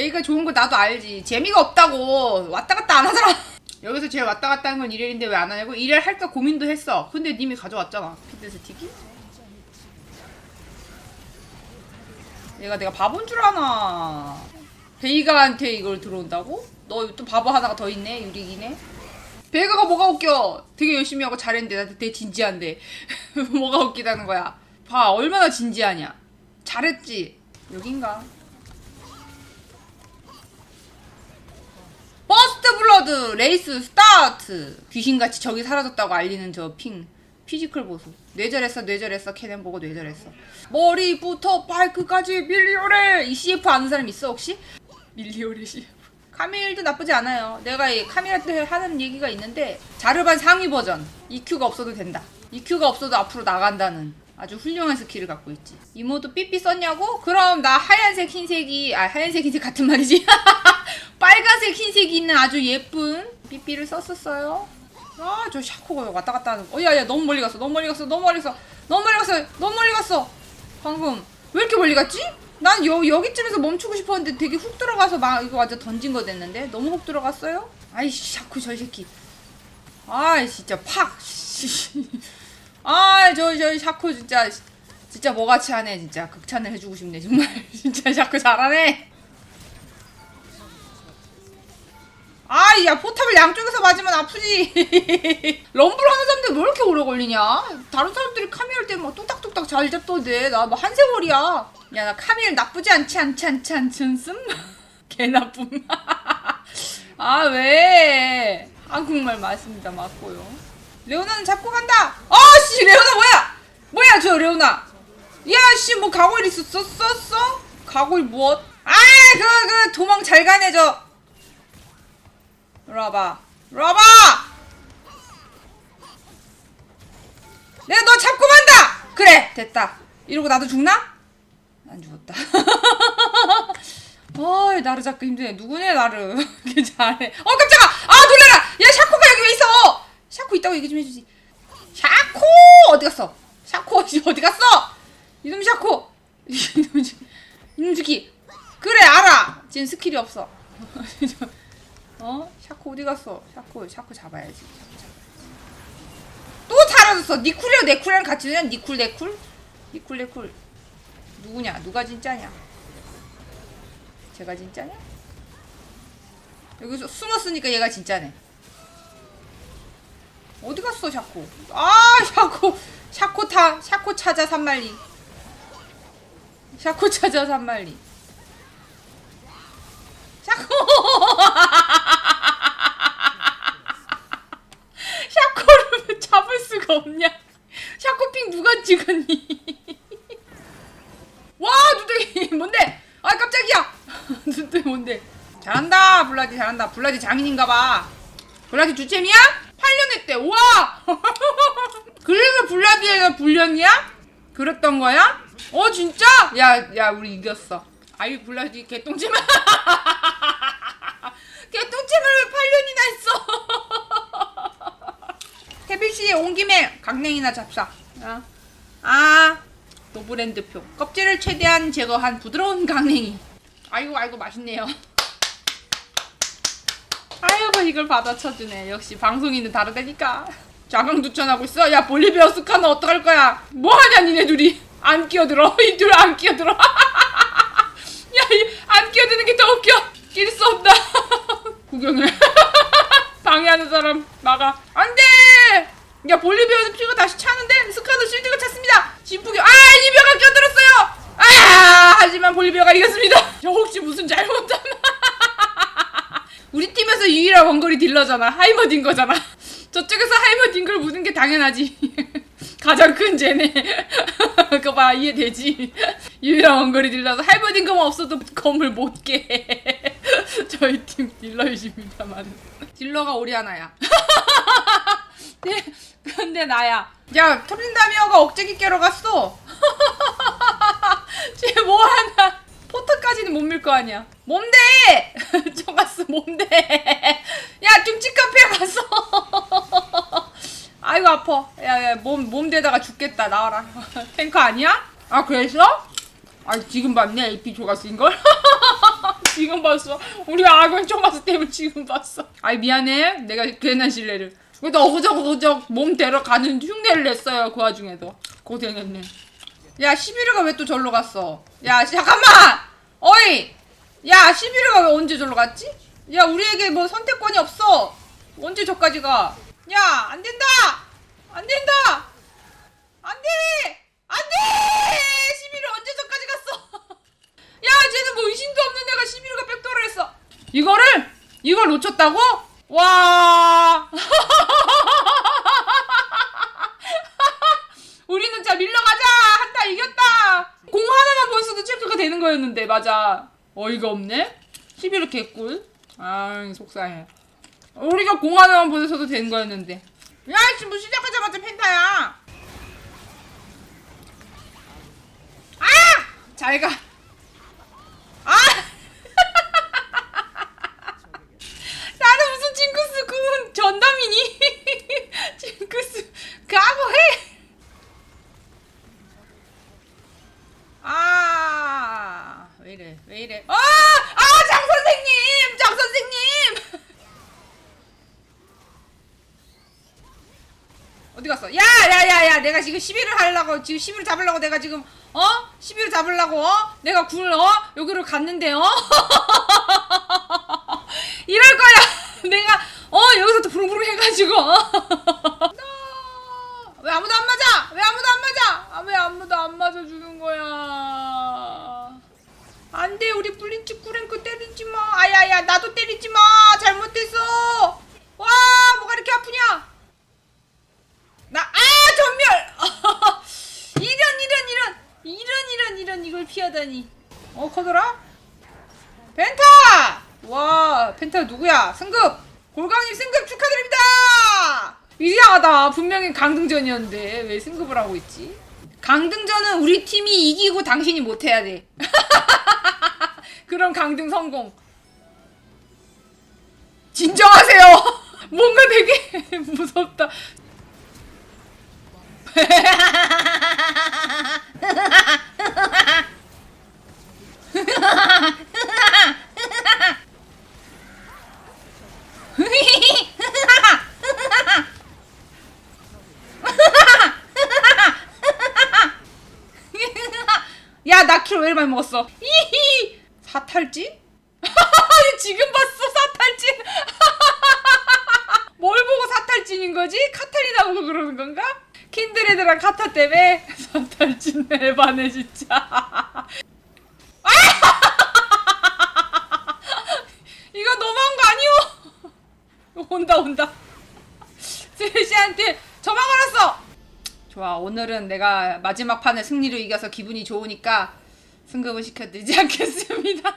베이가 좋은 거 나도 알지. 재미가 없다고 왔다 갔다 안 하잖아. 여기서 제일 왔다 갔다 하는 건 이렐인데 왜 안 하냐고? 이렐 할까 고민도 했어. 근데 님이 가져왔잖아. 피드 스틱이. 얘가 내가 바본 줄 아나. 베이가한테 이걸 들어온다고? 너 또 바보 하나가 더 있네. 유리기네. 베이가가 뭐가 웃겨? 되게 열심히 하고 잘했는데 나한테 되게 진지한데 뭐가 웃기다는 거야? 봐 얼마나 진지하냐? 잘했지? 여긴가? 버스트 블러드 레이스 스타트. 귀신같이 적이 사라졌다고 알리는 저 핑. 피지컬 보소 뇌절했어 뇌절했어. 캐넨 보고 뇌절했어. 머리부터 발끝까지 밀리오레 이 CF 아는 사람 있어 혹시? 밀리오레 CF 카밀도 나쁘지 않아요. 내가 이 카밀한테 하는 얘기가 있는데 자르반 상위 버전. EQ가 없어도 된다. EQ가 없어도 앞으로 나간다는 아주 훌륭한 스킬을 갖고 있지. 이모도 삐삐 썼냐고? 그럼 나 하얀색 흰색이 아 하얀색 흰색 같은 말이지 빨간색 흰색이 있는 아주 예쁜 삐삐를 썼었어요. 아 저 샤코가 왔다 갔다 하는 거. 야야 너무 멀리 갔어. 너무 멀리 갔어. 너무 멀리 갔어. 너무 멀리 갔어. 너무 멀리 갔어. 방금 왜 이렇게 멀리 갔지? 난 여, 여기쯤에서 멈추고 싶었는데 되게 훅 들어가서 막 이거 완전 던진 거 됐는데 너무 훅 들어갔어요? 아이씨 샤코 저 새끼. 아이 진짜 팍. 아저 저 샤코 진짜 진짜 뭐같이 하네 진짜. 극찬을 해주고 싶네 정말. 진짜 샤코 잘하네 아이 야 포탑을 양쪽에서 맞으면 아프지. 럼블 하는 사람들 왜 이렇게 오래 걸리냐? 다른 사람들이 카미엘 때뭐 뚝딱뚝딱 잘 잡던데. 나 뭐 한 세월이야. 야 나 카미엘 나쁘지 않지 않지 않지 않지 않음? 개 나쁨. 아 왜? 한국말 맞습니다 맞고요. 레오나는 잡고 간다. 아씨 레오나 뭐야? 뭐야 저 레오나? 야씨 뭐 가골 있었어? 썼어 가골 무엇? 아그 그 도망 잘 가네 저 이리 와봐. 이리 와봐! 내가 너 잡고 만다! 그래, 됐다. 이러고 나도 죽나? 안 죽었다. 어이, 나를 잡기 힘드네. 누구네, 나를. 잘해. 어, 깜짝아! 아, 놀래라! 야, 샤코가 여기 왜 있어! 샤코 있다고 얘기 좀 해주지. 샤코! 어디 갔어? 샤코 어디 갔어? 이놈 샤코! 이놈, 새- 이놈. 그래, 알아! 지금 스킬이 없어. 어? 샤코 어디 갔어? 샤코 샤코 잡아야지. 샤코 잡아야지. 또 사라졌어. 니쿨이랑 네쿨이랑 같이 그냥 니쿨 네쿨? 니쿨 네쿨. 누구냐? 누가 진짜냐? 제가 진짜냐? 여기서 숨었으니까 얘가 진짜네. 어디 갔어, 샤코? 아, 샤코. 샤코 타. 샤코 찾아 산말리. 샤코 찾아 산말리. 샤코. 샤코를 왜 수가 없냐? 샤코핑 누가 찍었니? 와 눈덩이 뭔데? 아 깜짝이야! 눈덩이 뭔데? 잘한다 블라디 잘한다 블라디 장인인가봐 블라디 주챔이야? 8년 했대 와! 그래서 블라디가 불렸냐? 그랬던 거야? 어 진짜? 야야 우리 이겼어 아유 블라디 개똥찜 개똥찜을 왜 8년이나 했어 씨온 김에 강냉이나 잡사. 아, 아 노브랜드표. 껍질을 최대한 제거한 부드러운 강냉이. 아이고 아이고 맛있네요. 아이고 이걸 받아쳐주네. 역시 방송인은 다르다니까. 자강 두천하고 있어. 야 볼리비아 스카는 어떡할 거야? 뭐하냐 니네 둘이. 안 끼어들어. 이 둘 안 끼어들어. 야안 끼어드는 게 더 웃겨. 낄 수 없다. 구경해. 방해하는 사람 막아. 안 돼! 야, 볼리비아는 피가 다시 차는데 스카도 실드가 찼습니다. 진폭이 아, 이비아가 껴들었어요. 아, 하지만 볼리비아가 이겼습니다. 저 혹시 무슨 잘못하면 우리 팀에서 유일한 원거리 딜러잖아. 하이머딘 거잖아. 저쪽에서 하이머딘 걸 묻은 게 당연하지. 가장 큰 죄네. 그거 봐, 이해되지. 유일한 원거리 딜러서 하이머딘 거만 없어도 검을 못 깨. 저희 팀 딜러이십니다만. 딜러가 오리아나야. 네, 근데 나야. 야, 토린다미어가 억제기 깨러 갔어. 쟤 뭐하나. 포터까지는 못 밀 거 아니야. 뭔데? 저 갔어, 뭔데? 야, 중치 카페 갔어. 아이고, 아파. 야, 야, 몸, 몸 대다가 죽겠다. 나와라. 탱커 아니야? 아, 그랬어? 아, 지금 봤네. AP 조가 쓴 걸? 지금 봤어. 우리 악은 총가스 때문에 지금 봤어. 아이 미안해. 내가 괜한 신뢰를. 그래도 어부적어부적 몸 데려가는 흉내를 냈어요. 그 와중에도 고생했네. 야 시비르가 왜 또 절로 갔어? 야 잠깐만. 어이. 야 시비르가 왜 언제 절로 갔지? 야 우리에게 뭐 선택권이 없어. 언제 저까지 가? 야 안 된다. 안 된다. 안 돼. 안 돼. 시비르 언제 저까지 갔어? 야, 쟤는 뭐 의심도 없는 애가 11호가 백도를 했어. 이거를 이걸 놓쳤다고? 와. 우리는 자 밀러가자. 한타 이겼다. 공 하나만 번써도 거였는데 맞아. 어이가 없네. 11호 개꿀. 아, 속상해. 우리가 공 하나만 보내서도 되는 거였는데. 야, 지금 뭐 시작하자마자 펜타야. 아! 잘 가. 아! 나는 무슨 징크스 군 전담이니? 징크스 각오해. 아, 왜 이래? 왜 이래? 아! 아, 장 선생님! 장 선생님! 어디 갔어? 야, 야, 야, 야, 내가 지금 시비를 하려고, 지금 시비를 잡으려고 내가 지금, 어? 시비를 잡으려고, 어? 내가 굴, 어? 여기로 갔는데, 어? 이럴 거야! 내가, 어? 여기서 또 부릉부릉 해가지고, 어? 왜 아무도 안 맞아? 왜 아무도 안 맞아? 아, 왜 아무도 안 맞아주는 거야? 안 돼, 우리 블린치 쿠랭크 때리지 마. 아야야, 나도 때리지 마. 잘못했어. 와, 뭐가 이렇게 아프냐? 나, 아, 전멸! 이런, 이런, 이런, 이런, 이런, 이런, 이걸 피 하다니. 어, 커더라? 펜타! 와, 펜타 누구야? 승급! 골강님 승급 축하드립니다! 이상하다. 분명히 강등전이었는데, 왜 승급을 하고 있지? 강등전은 우리 팀이 이기고 당신이 못해야 돼. 그럼 강등 성공. 진정하세요! 뭔가 되게 무섭다. 야, 나 키로 왜 이렇게 많이 먹었어? 이히! 사탈진? 지금 봤어, 사탈진! 뭘 보고 사탈진인 거지? 카탈리나 보고 그러는 건가? 킨드레드랑 카타 때문에 사탈진 에반해 진짜. 아! 이거 너무한 거 아니오? 온다 온다. 걸었어. 좋아 오늘은 내가 마지막 판에 승리로 이겨서 기분이 좋으니까 승급을 시켜드리지 않겠습니다.